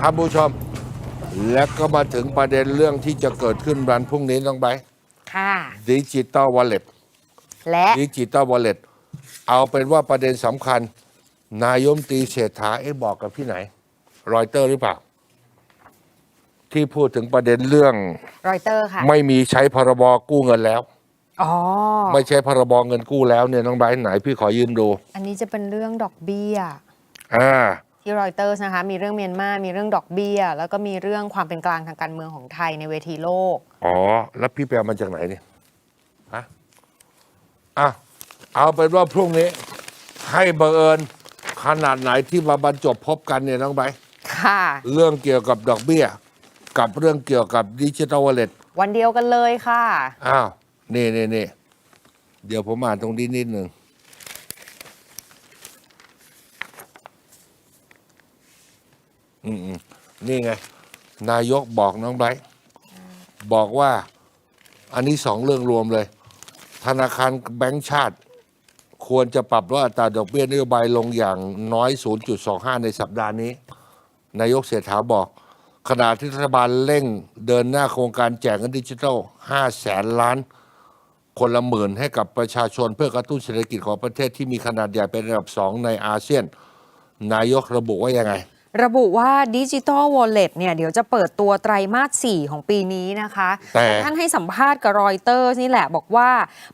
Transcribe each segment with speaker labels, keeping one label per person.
Speaker 1: ท่านผู้ชม และก็มาถึงประเด็นเรื่องที่จะเกิดขึ้นวันพรุ่งนี้ต้องไป
Speaker 2: ค่ะ
Speaker 1: ดิจิตอลวอลเล็ต
Speaker 2: และ
Speaker 1: ดิจิตอลวอลเล็ตเอาเป็นว่าประเด็นสำคัญ นายมตรีเศรษฐาเอ๊ะบอกกับที่ไหน รอยเตอร์หรือเปล่า ที่พูดถึงประเด็นเรื่อง
Speaker 2: รอยเตอร์ค่ะ
Speaker 1: ไม่มีใช้พรบกู้เงินแล้ว
Speaker 2: อ๋อ
Speaker 1: ไม่ใช้พรบเงินกู้แล้วเนี่ยน้องไบร์ทไหนพี่ขอยืนดู
Speaker 2: อันนี้จะเป็นเรื่องดอกเบี้ย
Speaker 1: อ่า
Speaker 2: ที่รอยเตอร์นะคะมีเรื่องเมียนมา มีเรื่องดอกเบี้ย แล้วก็มีเรื่องความเป็นกลางทางการเมืองของไทยในเวทีโลก
Speaker 1: อ๋อ แล้วพี่ไปเอามาจากไหนเนี่ยฮะอะเอาเป็นว่าพรุ่งนี้ ให้บังเอิญขนาดไหนที่มาบรรจบพบกันเนี่ยน้องไบร์ท
Speaker 2: ค่ะ
Speaker 1: เรื่องเกี่ยวกับดอกเบี้ย กับเรื่องเกี่ยวกับดิจิทัลวอลเล็ต
Speaker 2: วันเดียวกันเลยค่ะ
Speaker 1: อ้าวนี่นี่นี่เดี๋ยวผมอ่านตรงนี้นิดหนึ่ง อืมนี่ไง นายกบอกน้องไบรท์บอกว่า อันนี้สองเรื่องรวมเลย ธนาคารแบงก์ชาติ ควรจะปรับลดอัตราดอกเบี้ยนโยบายลงอย่างน้อย 0.25 ในสัปดาห์นี้ นายกเศรษฐาบอก ขณะที่รัฐบาลเร่งเดินหน้าโครงการแจกเงินดิจิทัล 5 แสนล้าน คนละหมื่นให้กับประชาชนเพื่อกระตุ้นเศรษฐกิจของประเทศที่มีขนาดใหญ่เป็นอันดับสองในอาเซียน นายกระบุว่ายังไง
Speaker 2: ระบุว่าดิจิ t a ลวอลเล็ตเนี่ยเดี๋ยวจะเปิดตัวไตรมาส 4 ของปีนี้นะคะ
Speaker 1: แต่
Speaker 2: ท่านให้สัมภาษณ์กับรอยเตอร์นี่แหละบอกว่า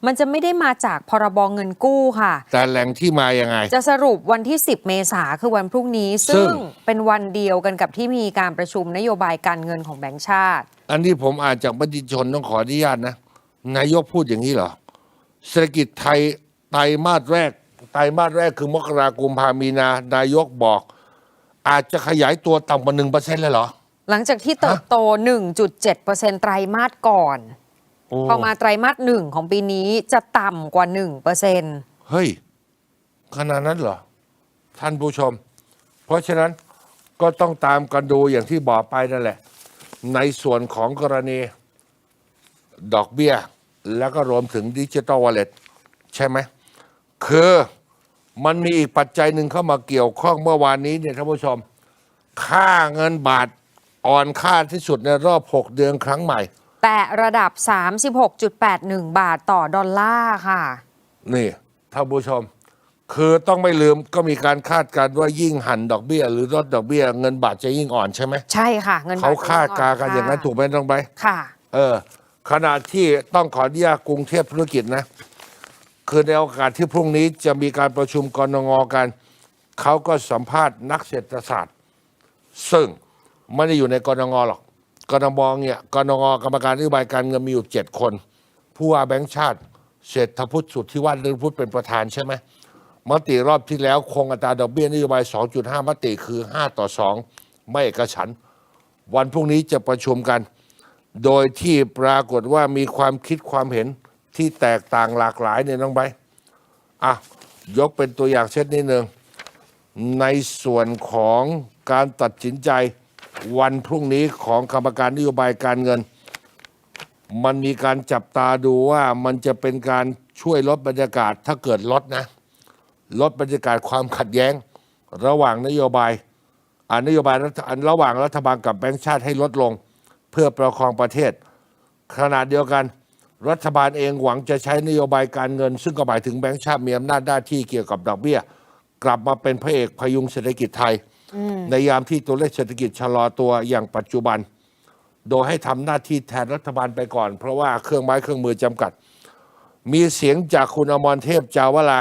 Speaker 2: มันจะไม่ได้มาจากพรบเงินกู้ค่ะ
Speaker 1: แต่แหล่งที่มายังไง
Speaker 2: จะสรุปวันที่ 10 เมษาคือวันพรุ่งนี้
Speaker 1: ซึ่
Speaker 2: ซึ่
Speaker 1: ง
Speaker 2: งเป็นวันเดียวกันกับที่มีการประชุมนโยบายการเงินของแบงก์ชาติ
Speaker 1: อันนี้ผมอ่านจากมติชนต้องขออนุญาตนะ นายกพูดอย่างนี้เหรอเศรษฐกิจไทยไตรมาสแรกไตรมาสแรกคือมกราคมพามีนานายกบอก อาจจะขยายตัวต่ำกว่าหนึ่งเปอร์เซ็นต์เลยเหรอ
Speaker 2: หลังจากที่เติบโต 1.7%ไตรมาสก่อน
Speaker 1: โอ้
Speaker 2: พอมาไตรมาสหนึ่งของปีนี้จะต่ำกว่า 1%
Speaker 1: เฮ้ย ขนาดนั้นเหรอ ท่านผู้ชม เพราะฉะนั้นก็ต้องตามกันดูอย่างที่บอกไปนั่นแหละ ในส่วนของกรณี ดอกเบี้ย แล้วก็รวมถึงดิจิ t a ลวอลเล็ตใช่ไหม คือ มันมีอีกปัจจัยหนึ่งเข้ามาเกี่ยวข้องเมื่อวานนี้เนี่ยท่านผู้ชม ค่าเงินบาทอ่อนค่าที่สุดในรอบ 6 เดือนครั้งใหม่
Speaker 2: แต่ระดับ 36.81 บาทต่อดอลลาร์ค่ะ
Speaker 1: นี่ท่านผู้ชม คือต้องไม่ลืมก็มีการคาดการณ์ว่ายิ่งหันดอกเบี้ย หรือลดดอกเบี้ย เงินบาทจะยิ่งอ่อนใช่ไหม
Speaker 2: ใช่ค่ะ เงินบท
Speaker 1: เขาคาดการณ์กัน
Speaker 2: ค่ะ
Speaker 1: อย่างนั้นถูกไหมต้องไป
Speaker 2: ค่ะ
Speaker 1: เออขณะที่ต้องขออนุญาตกรุงเทพธุรกิจนะ คือในโอกาสที่พรุ่งนี้จะมีการประชุมกรงงกันเขาก็สัมภาษณ์นักเศรษฐศาสตร์ ซึ่งไม่ได้อยู่ในกรงงหรอกกรงงเนี่ยกรงงกรรมการนโยบายการเงินมีอยู่เจ็ดคน ผู้ว่าแบงค์ชาติ เศรษฐพุทธสุทธิวัฒน์เรืองพุทธเป็นประธานใช่ไหมมติรอบที่แล้วคงอัตราดอกเบี้ยนโยบาย 2.5 มติคือ 5 ต่อ 2 ไม่เอกฉัน วันพรุ่งนี้จะประชุมกัน โดยที่ปรากฏว่ามีความคิดความเห็น ที่แตกต่างหลากหลายเนี่ยน้องใบอะยกเป็นตัวอย่างเช่นนิดหนึ่งในส่วนของการตัดสินใจวันพรุ่งนี้ของกรรมการนโยบายการเงิน มันมีการจับตาดูว่ามันจะเป็นการช่วยลดบรรยากาศถ้าเกิดลดนะ ลดบรรยากาศความขัดแย้ง ระหว่างนโยบายอ่านโยบายรัฐอันระหว่างรัฐบาลกับแบงก์ชาติให้ลดลง เพื่อประคองประเทศขณะเดียวกัน รัฐบาลเองหวังจะใช้นโยบายการเงิน ซึ่งก็หมายถึงแบงก์ชาติมีอำนาจหน้าที่เกี่ยวกับดอกเบี้ย กลับมาเป็นพระเอกพยุงเศรษฐกิจไทย ในยามที่ตัวเลขเศรษฐกิจชะลอตัวอย่างปัจจุบัน โดยให้ทำหน้าที่แทนรัฐบาลไปก่อน เพราะว่าเครื่องไม้เครื่องมือจำกัด มีเสียงจากคุณอมรเทพจาวลา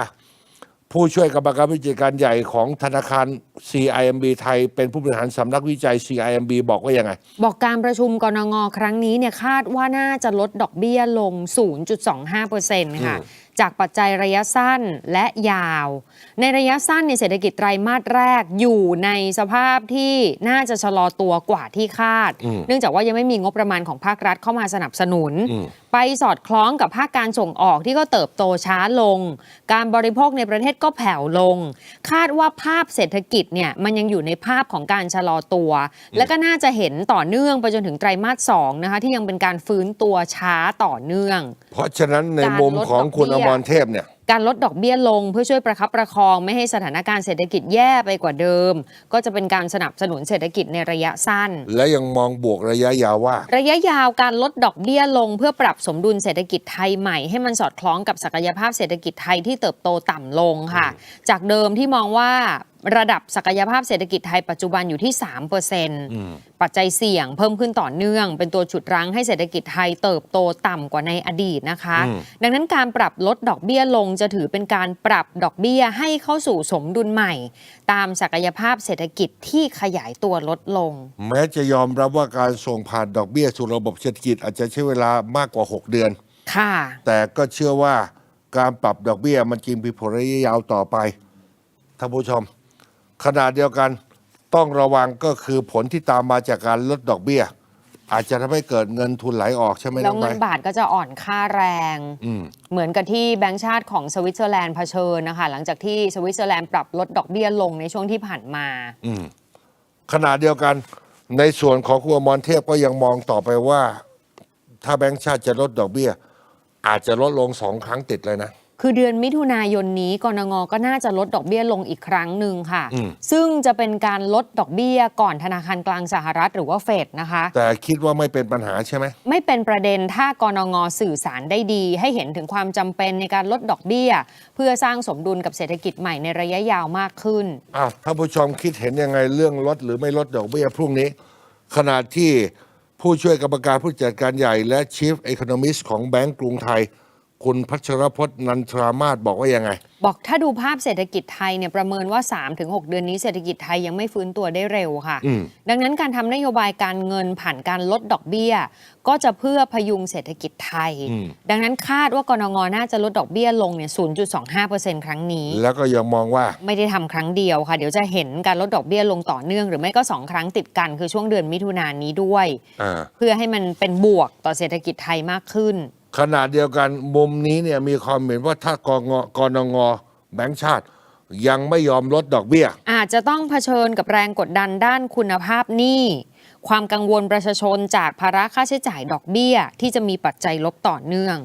Speaker 1: ผู้ช่วยกรรมการวิจัยการใหญ่ของธนาคาร CIMB ไทย เป็นผู้บริหารสำนักวิจัย CIMB บอกว่ายังไง
Speaker 2: บอกการประชุมกรงงครั้งนี้เนี่ยคาดว่าน่าจะลดดอกเบี้ยลง 0.25%ค่ะ
Speaker 1: อืม
Speaker 2: จากปัจจัยระยะสั้นและยาว ในระยะสั้นในเศรษฐกิจไตรมาสแรกอยู่ในสภาพที่น่าจะชะลอตัวกว่าที่คาด
Speaker 1: อืม
Speaker 2: เนื่องจากว่ายังไม่มีงบประมาณของภาครัฐเข้ามาสนับสนุน
Speaker 1: อืม
Speaker 2: ไปสอดคล้องกับภาคการส่งออกที่ก็เติบโตช้าลง การบริโภคในประเทศก็แผ่วลง คาดว่าภาพเศรษฐกิจเนี่ยมันยังอยู่ในภาพของการชะลอตัว และก็น่าจะเห็นต่อเนื่องไปจนถึงไตรมาสสองนะคะที่ยังเป็นการฟื้นตัวช้าต่อเนื่อง
Speaker 1: เพราะฉะนั้นในมุมของคุณอมรเทพเนี่ย
Speaker 2: การลดดอกเบี้ยลงเพื่อช่วยประคับประคองไม่ให้สถานการณ์เศรษฐกิจแย่ไปกว่าเดิม ก็จะเป็นการสนับสนุนเศรษฐกิจในระยะสั้น
Speaker 1: และยังมองบวกระยะยาวว่า
Speaker 2: ระยะยาวการลดดอกเบี้ยลง เพื่อปรับสมดุลเศรษฐกิจไทยใหม่ให้มันสอดคล้องกับศักยภาพเศรษฐกิจไทยที่เติบโตต่ำลงค่ะ จากเดิมที่มองว่า ระดับศักยภาพเศรษฐกิจไทยปัจจุบันอยู่ที่ 3%ปัจจัยเสี่ยงเพิ่มขึ้นต่อเนื่อง เป็นตัวฉุดรั้งให้เศรษฐกิจไทยเติบโตต่ำกว่าในอดีตนะคะ
Speaker 1: อืม
Speaker 2: ดังนั้นการปรับลดดอกเบี้ยลงจะถือเป็นการปรับดอกเบี้ยให้เข้าสู่สมดุลใหม่ ตามศักยภาพเศรษฐกิจที่ขยายตัวลดลง
Speaker 1: แม้จะยอมรับว่าการส่งผ่านดอกเบี้ยสู่ระบบเศรษฐกิจอาจจะใช้เวลามากกว่า 6 เดือน
Speaker 2: ค่ะ
Speaker 1: แต่ก็เชื่อว่าการปรับดอกเบี้ยมันจริงมีผลระยะยาวต่อไปท่านผู้ชม ขณะเดียวกันต้องระวังก็คือผลที่ตามมาจากการลดดอกเบี้ย อาจจะทำให้เกิดเงินทุนไหลออกใช่ไหม
Speaker 2: แล้
Speaker 1: น้
Speaker 2: ว
Speaker 1: อง
Speaker 2: เงิ
Speaker 1: ไบ
Speaker 2: นบาทก็จะอ่อนค่าแรง
Speaker 1: อืม
Speaker 2: เหมือนกับที่แบงก์ชาติของสวิตเซอร์แลนด์เผชิญนะคะ หลังจากที่สวิตเซอร์แลนด์ปรับลดดอกเบี้ยลงในช่วงที่ผ่านมา
Speaker 1: อืมขณะเดียวกันในส่วนของคุณอมรเทพก็ยังมองต่อไปว่า ถ้าแบงก์ชาติจะลดดอกเบี้ย อาจจะลดลงสองครั้งติดเลยนะ
Speaker 2: คือเดือนมิถุนายนนี้กรงก็น่าจะลดดอกเบี้ยลงอีกครั้งหนึ่งค่ะ
Speaker 1: อืม
Speaker 2: ซึ่งจะเป็นการลดดอกเบี้ยก่อนธนาคารกลางสหรัฐหรือว่าเฟดนะคะ
Speaker 1: แต่คิดว่าไม่เป็นปัญหาใช่ไหม
Speaker 2: ไม่เป็นประเด็นถ้ากรงสื่อสารได้ดี ให้เห็นถึงความจำเป็นในการลดดอกเบี้ย เพื่อสร้างสมดุลกับเศรษฐกิจใหม่ในระยะยาวมากขึ้น
Speaker 1: อ้าวท่านผู้ชมคิดเห็นยังไงเรื่องลดหรือไม่ลดดอกเบี้ยพรุ่งนี้ ขณะที่ผู้ช่วยกรรมการผู้จัดการใหญ่และ Chief Economist ของแบงก์กรุงไทย คุณพัชรพจน์นันทรามาศบอกว่ายังไง
Speaker 2: บอกถ้าดูภาพเศรษฐกิจไทยเนี่ยประเมินว่า 3-6 เดือนนี้เศรษฐกิจไทยยังไม่ฟื้นตัวได้เร็วค่ะ
Speaker 1: อืม
Speaker 2: ดังนั้นการทำนโยบายการเงินผ่านการลดดอกเบี้ย ก็จะเพื่อพยุงเศรษฐกิจไทย
Speaker 1: อืม
Speaker 2: ดังนั้นคาดว่ากรงน่าจะลดดอกเบี้ยลงเนี่ย 0.25%ครั้งนี้
Speaker 1: แล้วก็ยังมองว่า
Speaker 2: ไม่ได้ทำครั้งเดียวค่ะ เดี๋ยวจะเห็นการลดดอกเบี้ยลงต่อเนื่องหรือไม่ก็ 2 ครั้งติดกันคือช่วงเดือนมิถุนายนนี้ด้วย
Speaker 1: อ่า
Speaker 2: เพื่อให้มันเป็นบวกต่อเศรษฐกิจไทยมากขึ้น
Speaker 1: ขณะเดียวกันมุมนี้เนี่ยมีความเห็นว่าถ้ากงกนงแบงก์ชาติยังไม่ยอมลดดอกเบี้ย
Speaker 2: อาจจะต้องเผชิญกับแรงกดดันด้านคุณภาพหนี้ความกังวลประชาชนจากภาระค่าใช้จ่ายดอกเบี้ย ที่จะมีปัจจัยลบต่อเนื่อง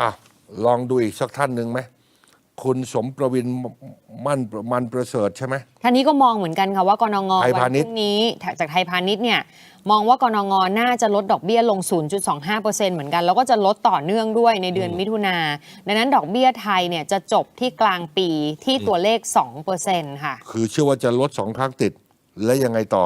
Speaker 1: อะลองดูอีกสักท่านหนึ่งไหม คุณสมประวินมั่นมันประเสริฐใช่ไหม
Speaker 2: ท่านนี้ก็มองเหมือนกันค่ะว่ากรง
Speaker 1: ไทย
Speaker 2: วั
Speaker 1: พาณิ
Speaker 2: พ
Speaker 1: ชย์
Speaker 2: รุ่งนี้จากไทยพาณิชย์เนี่ยมองว่ากรงน่าจะลดดอกเบี้ยลง 0.25%เหมือนกัน แล้วก็จะลดต่อเนื่องด้วยในเดือนมิถุนาดังนั้นดอกเบี้ยไทยเนี่ยจะจบที่กลางปีที่ตัวเลข 2%ค่ะ
Speaker 1: คือเชื่อว่าจะลดสองครั้งติดและยังไงต่อ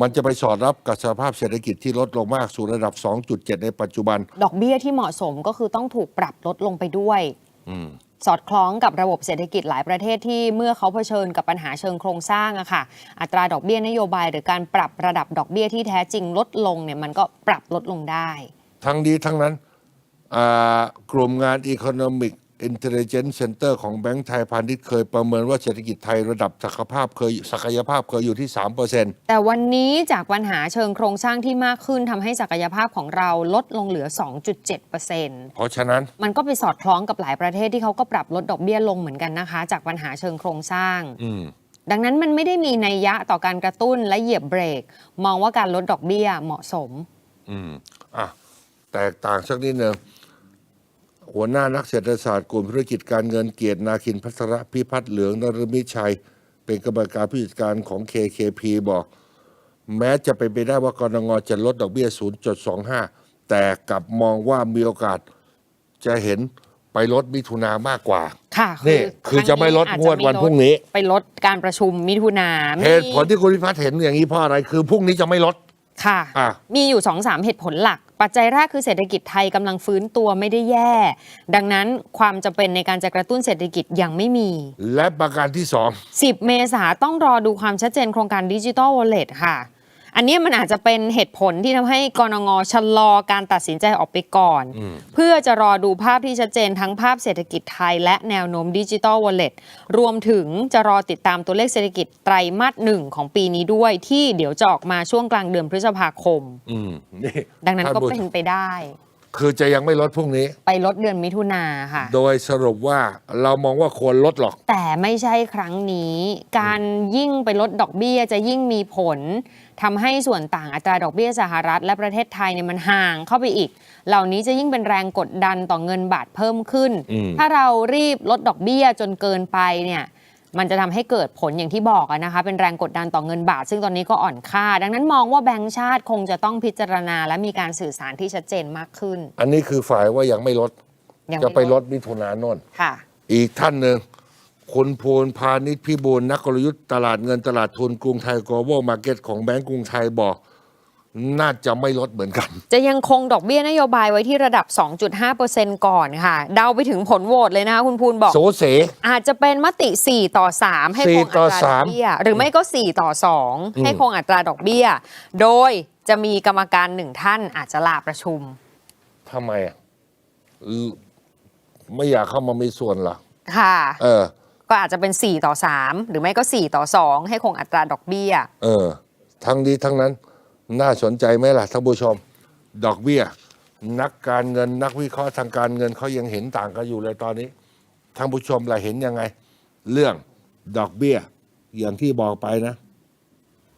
Speaker 1: มันจะไปสอดรับกับสภาพเศรษฐกิจที่ลดลงมากสู่ระดับ 2.7 ในปัจจุบัน
Speaker 2: ดอกเบี้ยที่เหมาะสมก็คือต้องถูกปรับลดลงไปด้วย
Speaker 1: อืม
Speaker 2: สอดคล้องกับระบบเศรษฐกิจหลายประเทศที่เมื่อเขาเผชิญกับปัญหาเชิงโครงสร้างอะค่ะ อัตราดอกเบี้ยนโยบาย หรือการปรับระดับดอกเบี้ยที่แท้จริงลดลงเนี่ยมันก็ปรับลดลงได้
Speaker 1: ทั้งนี้ทั้งนั้นกลุ่มงานอีก onomics Intelligence Center ของแบงก์ไทยพาณิชย์เคยประเมินว่าเศรษฐกิจไทยระดับศักยภาพเคยศักยภาพเคยอยู่ที่ 3%
Speaker 2: แต่วันนี้จากปัญหาเชิงโครงสร้างที่มากขึ้นทำให้ศักยภาพของเราลดลงเหลือ 2.7%
Speaker 1: เพราะฉะนั้น
Speaker 2: มันก็ไปสอดคล้องกับหลายประเทศที่เขาก็ปรับลดดอกเบี้ยลงเหมือนกันนะคะ จากปัญหาเชิงโครงสร้าง
Speaker 1: อืม
Speaker 2: ดังนั้นมันไม่ได้มีนัยยะต่อการกระตุ้นและเหยียบเบรก มองว่าการลดดอกเบี้ยเหมาะสม
Speaker 1: อืมอะแตกต่างสักนิดหนึ่ง หัวหน้านักเศรษฐศาสตร์กลุ่มธุรกิจการเงินเกียรตินาคินพัทรพิพัฒน์เหลืองนรมิตชัย เป็นกรรมการผู้จัดการของ KKP บอก แม้จะเป็นไปได้ว่ากรงงจะลดดอกเบี้ย 0.25 แต่กลับมองว่ามีโอกาสจะเห็นไปลดมิถุนามากกว่า
Speaker 2: ค่ะ
Speaker 1: นี่คือจะไม่ลด
Speaker 2: ครั้
Speaker 1: งวดวันพรุ่งนี้
Speaker 2: ไปลดการประชุมมิถุนา
Speaker 1: เหตุผลที่คุณพิพัฒน์เห็นอย่างนี้เพราะอะไร คือพรุ่งนี้จะไม่ลด
Speaker 2: ค่ะ
Speaker 1: อะ
Speaker 2: มีอยู่2อสามเหตุผลหลัก ปัจจัยแรกคือเศรษฐกิจไทยกำลังฟื้นตัวไม่ได้แย่ ดังนั้นความจำเป็นในการจะกระตุ้นเศรษฐกิจยังไม่มี
Speaker 1: และประการที่สอง
Speaker 2: 10 เมษาต้องรอดูความชัดเจนโครงการดิจิ t a l วอลเล็ตค่ะ อันนี้มันอาจจะเป็นเหตุผลที่ทำให้กรงงชะลอการตัดสินใจออกไปก่อน เพื่อจะรอดูภาพที่ชัดเจนทั้งภาพเศรษฐกิจไทยและแนวโน้มดิจิ t a l วอลเล็ตรวมถึงจะรอติดตามตัวเลขเศรษฐกิจไตรมาสหนึ่งของปีนี้ด้วยที่เดี๋ยวจะออกมาช่วงกลางเดือนพฤษภาคม
Speaker 1: อืมนี่
Speaker 2: ดังนั้นก็
Speaker 1: ท่าผู้
Speaker 2: เป็นไปได้
Speaker 1: คือจะยังไม่ลดพรุ่งนี้
Speaker 2: ไปลดเดือนมิถุนาค่ะ
Speaker 1: โดยสรุปว่าเรามองว่าควรลดหรอก
Speaker 2: แต่ไม่ใช่ครั้งนี้ การยิ่งไปลดดอกเบี้ยจะยิ่งมีผลทำให้ส่วนต่างอัตราดอกเบี้ยสหรัฐ และประเทศไทยเนี่ยมันห่างเข้าไปอีก เหล่านี้จะยิ่งเป็นแรงกดดันต่อเงินบาทเพิ่มขึ้น
Speaker 1: อืม
Speaker 2: ถ้าเรารีบลดดอกเบี้ยจนเกินไปเนี่ย มันจะทำให้เกิดผลอย่างที่บอกอะนะคะ เป็นแรงกดดันต่อเงินบาท ซึ่งตอนนี้ก็อ่อนค่า ดังนั้นมองว่าแบงก์ชาติคงจะต้องพิจารณา และมีการสื่อสารที่ชัดเจนมากขึ้น
Speaker 1: อันนี้คือฝ่ายว่ายังไม่ลด
Speaker 2: ยัง
Speaker 1: จะ
Speaker 2: ม่
Speaker 1: ไปลดมิถุนายน
Speaker 2: ค่ะ
Speaker 1: อีกท่านหนึ่งคุณภูลพาณิชย์พิบูลนักกลยุทธ์ตลาดเงินตลาดทุนกรุงไทย global market ของแบงก์กรุงไทยบอก น่าจะไม่ลดเหมือนกัน
Speaker 2: จะยังคงดอกเบี้ยนโยบายไว้ที่ระดับ 2.5%ก่อนค่ะ เดาไปถึงผลโหวตเลยนะคะคุณภูลบอก
Speaker 1: โสเส
Speaker 2: อาจจะเป็นมติ 4 ต่อ 3 ให้คง
Speaker 1: 4
Speaker 2: อั
Speaker 1: ต่อ
Speaker 2: ตราดอกเบี้ย หรือไม่ก็ 4 ต่อ 2 ให้คงอัตราดอกเบี้ย โดยจะมีกรรมการหนึ่งท่านอาจจะลาประชุม
Speaker 1: ทำไมอะอืมไม่อยากเข้ามามีส่วนเหรอ
Speaker 2: ค่ะ
Speaker 1: เออ
Speaker 2: ก็อาจจะเป็น 4 ต่อ 3 หรือไม่ก็ 4 ต่อ 2 ให้คงอัตราดอกเบี้ย
Speaker 1: เออ ทั้งนี้ทั้งนั้น น่าสนใจไหมล่ะท่านผู้ชม ดอกเบี้ย นักการเงินนักวิเคราะห์ทางการเงินเขายังเห็นต่างกันอยู่เลยตอนนี้ท่านผู้ชมล่ะเห็นยังไง เรื่องดอกเบี้ย อย่างที่บอกไปนะ